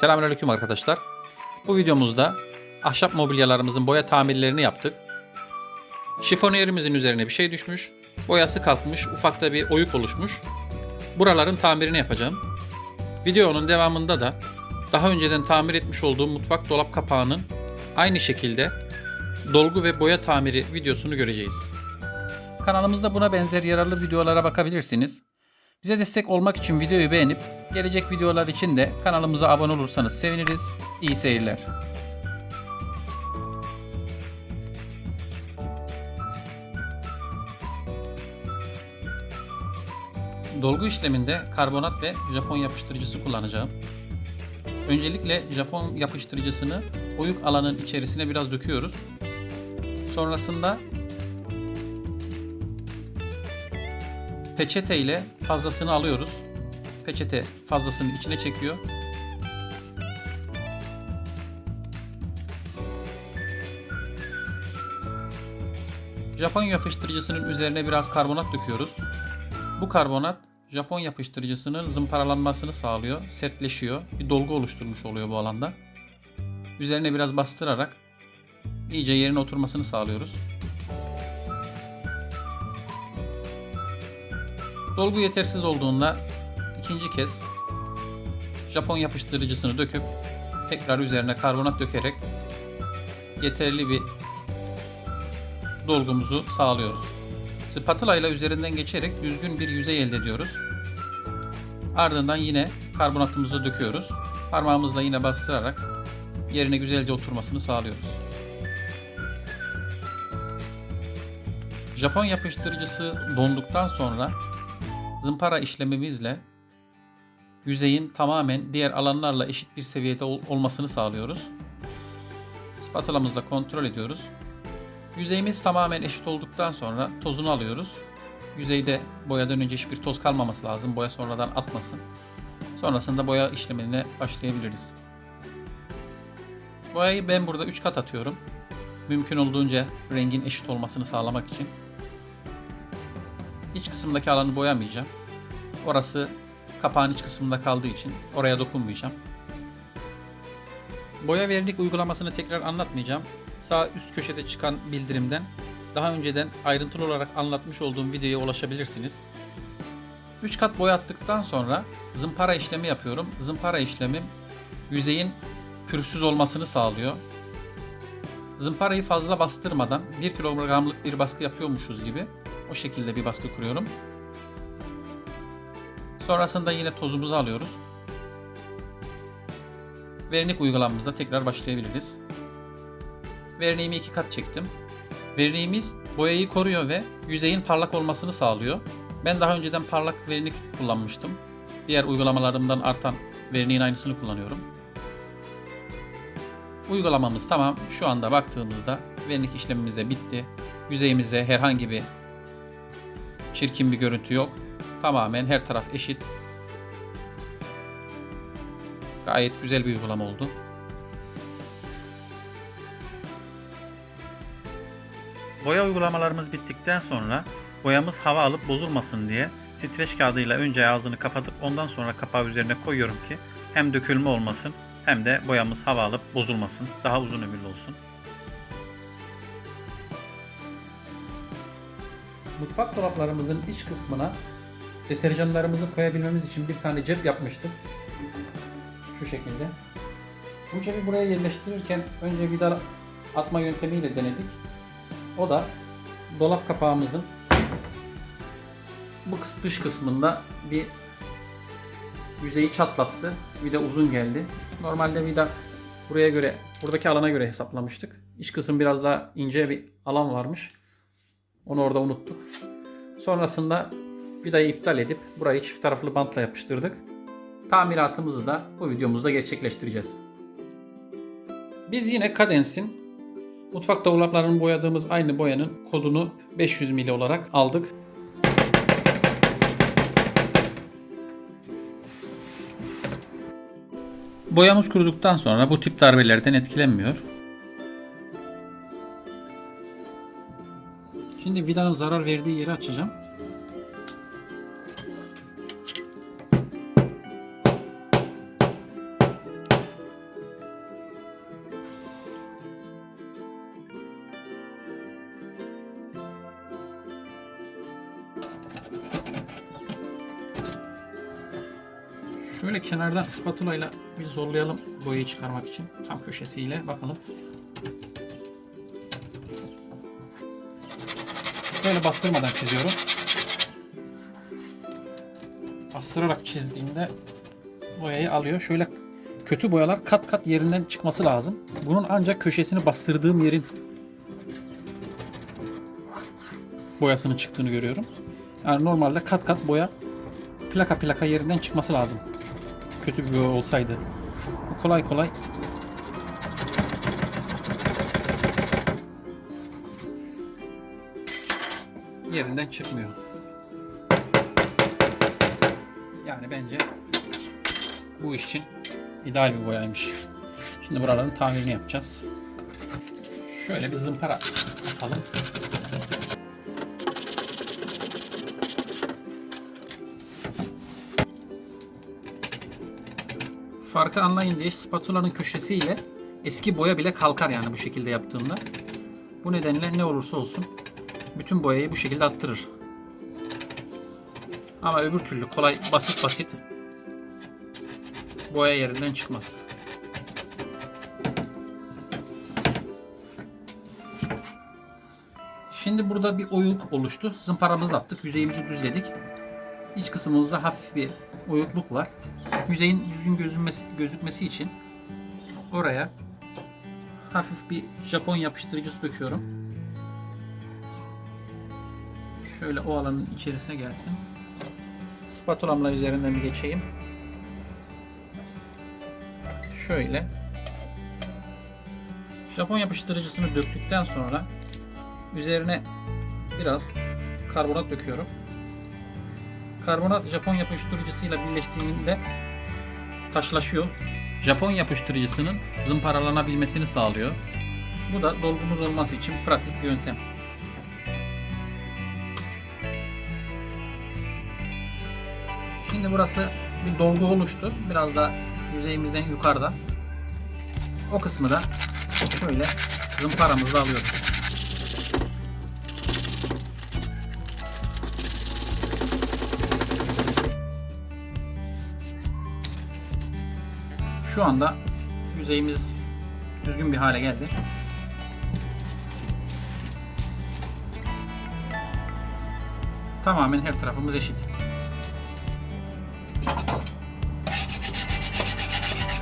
Selamünaleyküm arkadaşlar. Bu videomuzda ahşap mobilyalarımızın boya tamirlerini yaptık. Şifonyerimizin üzerine bir şey düşmüş. Boyası kalkmış, ufakta bir oyuk oluşmuş. Buraların tamirini yapacağım. Videonun devamında da daha önceden tamir etmiş olduğum mutfak dolap kapağının aynı şekilde dolgu ve boya tamiri videosunu göreceğiz. Kanalımızda buna benzer yararlı videolara bakabilirsiniz. Bize destek olmak için videoyu beğenip gelecek videolar için de kanalımıza abone olursanız seviniriz. İyi seyirler. Dolgu işleminde karbonat ve Japon yapıştırıcısı kullanacağım. Öncelikle Japon yapıştırıcısını oyuk alanın içerisine biraz döküyoruz. Sonrasında peçete ile fazlasını alıyoruz. Peçete fazlasını içine çekiyor. Japon yapıştırıcısının üzerine biraz karbonat döküyoruz. Bu karbonat Japon yapıştırıcısının zımparalanmasını sağlıyor, sertleşiyor, bir dolgu oluşturmuş oluyor bu alanda. Üzerine biraz bastırarak iyice yerine oturmasını sağlıyoruz. Dolgu yetersiz olduğunda ikinci kez Japon yapıştırıcısını döküp tekrar üzerine karbonat dökerek yeterli bir dolgumuzu sağlıyoruz. Spatula ile üzerinden geçerek düzgün bir yüzey elde ediyoruz. Ardından yine karbonatımızı döküyoruz. Parmağımızla yine bastırarak yerine güzelce oturmasını sağlıyoruz. Japon yapıştırıcısı donduktan sonra zımpara işlemimizle yüzeyin tamamen diğer alanlarla eşit bir seviyede ol- olmasını sağlıyoruz. Spatulamızla kontrol ediyoruz. Yüzeyimiz tamamen eşit olduktan sonra tozunu alıyoruz. Yüzeyde boyadan önce hiçbir toz kalmaması lazım. Boya sonradan atmasın. Sonrasında boya işlemine başlayabiliriz. Boyayı ben burada 3 kat atıyorum. Mümkün olduğunca rengin eşit olmasını sağlamak için. İç kısımdaki alanı boyamayacağım. Orası kapağın iç kısmında kaldığı için oraya dokunmayacağım. Boya vernik uygulamasını tekrar anlatmayacağım. Sağ üst köşede çıkan bildirimden daha önceden ayrıntılı olarak anlatmış olduğum videoya ulaşabilirsiniz. 3 kat boya attıktan sonra zımpara işlemi yapıyorum. Zımpara işlemim yüzeyin pürüzsüz olmasını sağlıyor. Zımparayı fazla bastırmadan 1 kilogramlık bir baskı yapıyormuşuz gibi o şekilde bir baskı kuruyorum. Sonrasında yine tozumuzu alıyoruz. Vernik uygulamamıza tekrar başlayabiliriz. Verniğimi iki kat çektim. Verniğimiz boyayı koruyor ve yüzeyin parlak olmasını sağlıyor. Ben daha önceden parlak vernik kullanmıştım. Diğer uygulamalarımdan artan verniğin aynısını kullanıyorum. Uygulamamız tamam. Şu anda baktığımızda vernik işlemimize bitti. Yüzeyimize herhangi bir çirkin bir görüntü yok. Tamamen her taraf eşit. Gayet güzel bir uygulama oldu. Boya uygulamalarımız bittikten sonra boyamız hava alıp bozulmasın diye streç kağıdıyla önce ağzını kapatıp ondan sonra kapağı üzerine koyuyorum ki hem dökülme olmasın hem de boyamız hava alıp bozulmasın. Daha uzun ömürlü olsun. Mutfak dolaplarımızın iç kısmına deterjanlarımızı koyabilmemiz için bir tane cep yapmıştık. Şu şekilde. Bu cebi buraya yerleştirirken önce vida atma yöntemiyle denedik. O da dolap kapağımızın bu dış kısmında bir yüzeyi çatlattı. Vida uzun geldi. Normalde vida buraya göre, buradaki alana göre hesaplamıştık. İç kısım biraz daha ince bir alan varmış. Onu orada unuttuk. Sonrasında vidayı iptal edip burayı çift taraflı bantla yapıştırdık. Tamiratımızı da bu videomuzda gerçekleştireceğiz. Biz yine Cadence'in mutfak dolaplarının boyadığımız aynı boyanın kodunu 500 mili olarak aldık. Boyamız kuruduktan sonra bu tip darbelerden etkilenmiyor. Şimdi vidanın zarar verdiği yeri açacağım. Şöyle kenardan spatula ile bir zorlayalım boyayı çıkarmak için. Tam köşesiyle bakalım. Şöyle bastırmadan çiziyorum. Bastırarak çizdiğimde boyayı alıyor. Şöyle kötü boyalar kat kat yerinden çıkması lazım. Bunun ancak köşesini bastırdığım yerin boyasının çıktığını görüyorum. Yani normalde kat kat boya plaka plaka yerinden çıkması lazım. Kötü bir boya olsaydı. Bu kolay kolay yerinden çıkmıyor. Yani bence bu iş için ideal bir boyaymış. Şimdi buraların tamirini yapacağız. Şöyle bir zımpara atalım. Farkı anlayın diye spatulanın köşesiyle eski boya bile kalkar yani bu şekilde yaptığımda. Bu nedenle ne olursa olsun bütün boyayı bu şekilde attırır. Ama öbür türlü kolay basit basit boya yerinden çıkmaz. Şimdi burada bir oyuk oluştu. Zımparamızı attık. Yüzeyimizi düzledik. İç kısmımızda hafif bir oyukluk var. Yüzeyin düzgün gözükmesi, gözükmesi için oraya hafif bir Japon yapıştırıcısı döküyorum. Şöyle o alanın içerisine gelsin. Spatulamla üzerinden bir geçeyim. Şöyle. Japon yapıştırıcısını döktükten sonra üzerine biraz karbonat döküyorum. Karbonat Japon yapıştırıcısıyla birleştiğinde taşlaşıyor. Japon yapıştırıcısının zımparalanabilmesini sağlıyor. Bu da dolgumuz olması için pratik bir yöntem. Şimdi burası bir dolgu oluştu. Biraz da yüzeyimizden yukarıda. O kısmı da şöyle zımparamızla alıyoruz. Şu anda yüzeyimiz düzgün bir hale geldi. Tamamen her tarafımız eşit.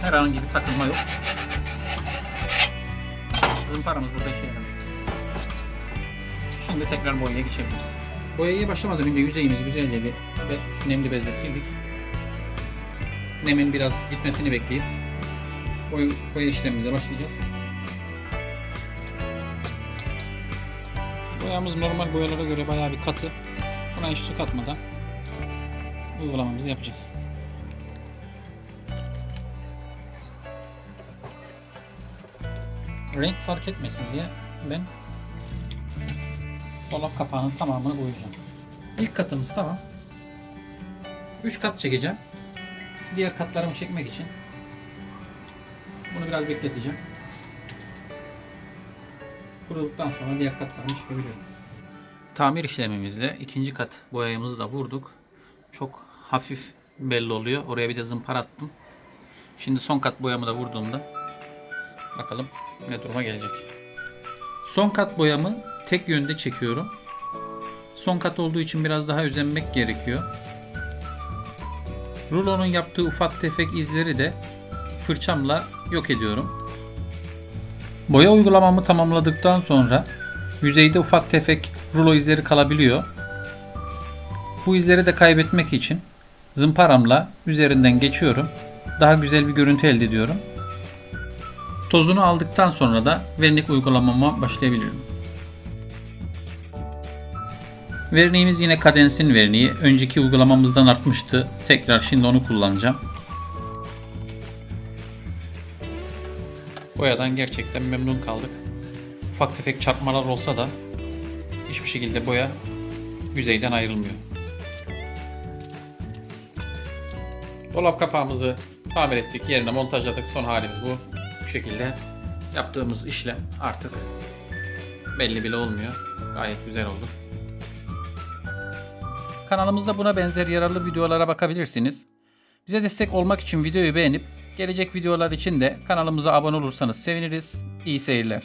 Herhangi bir takılma yok. Zımparamız burada işe yarar. Şimdi tekrar boyaya geçebiliriz. Boyaya başlamadan önce yüzeyimizi güzelce bir ve nemli bezle sildik. Nemin biraz gitmesini bekleyip boya, boya işlemimize başlayacağız. Boyamız normal boyalara göre bayağı bir katı. Buna hiç su katmadan uygulamamızı yapacağız. renk fark etmesin diye ben dolap kapağının tamamını boyayacağım. İlk katımız tamam. 3 kat çekeceğim. Diğer katlarımı çekmek için bunu biraz bekleteceğim. Kuruduktan sonra diğer katlarımı çekebilirim. Tamir işlemimizle ikinci kat boyayımızı da vurduk. Çok hafif belli oluyor. Oraya bir de zımpara attım. Şimdi son kat boyamı da vurduğumda Bakalım ne duruma gelecek. Son kat boyamı tek yönde çekiyorum. Son kat olduğu için biraz daha özenmek gerekiyor. Rulonun yaptığı ufak tefek izleri de fırçamla yok ediyorum. Boya uygulamamı tamamladıktan sonra yüzeyde ufak tefek rulo izleri kalabiliyor. Bu izleri de kaybetmek için zımparamla üzerinden geçiyorum. Daha güzel bir görüntü elde ediyorum. Tozunu aldıktan sonra da vernik uygulamama başlayabilirim. Verniğimiz yine kadensin verniği. Önceki uygulamamızdan artmıştı. Tekrar şimdi onu kullanacağım. Boyadan gerçekten memnun kaldık. Ufak tefek çarpmalar olsa da hiçbir şekilde boya yüzeyden ayrılmıyor. Dolap kapağımızı tamir ettik. Yerine montajladık. Son halimiz bu. Bu şekilde yaptığımız işlem artık belli bile olmuyor. Gayet güzel oldu. Kanalımızda buna benzer yararlı videolara bakabilirsiniz. Bize destek olmak için videoyu beğenip gelecek videolar için de kanalımıza abone olursanız seviniriz. İyi seyirler.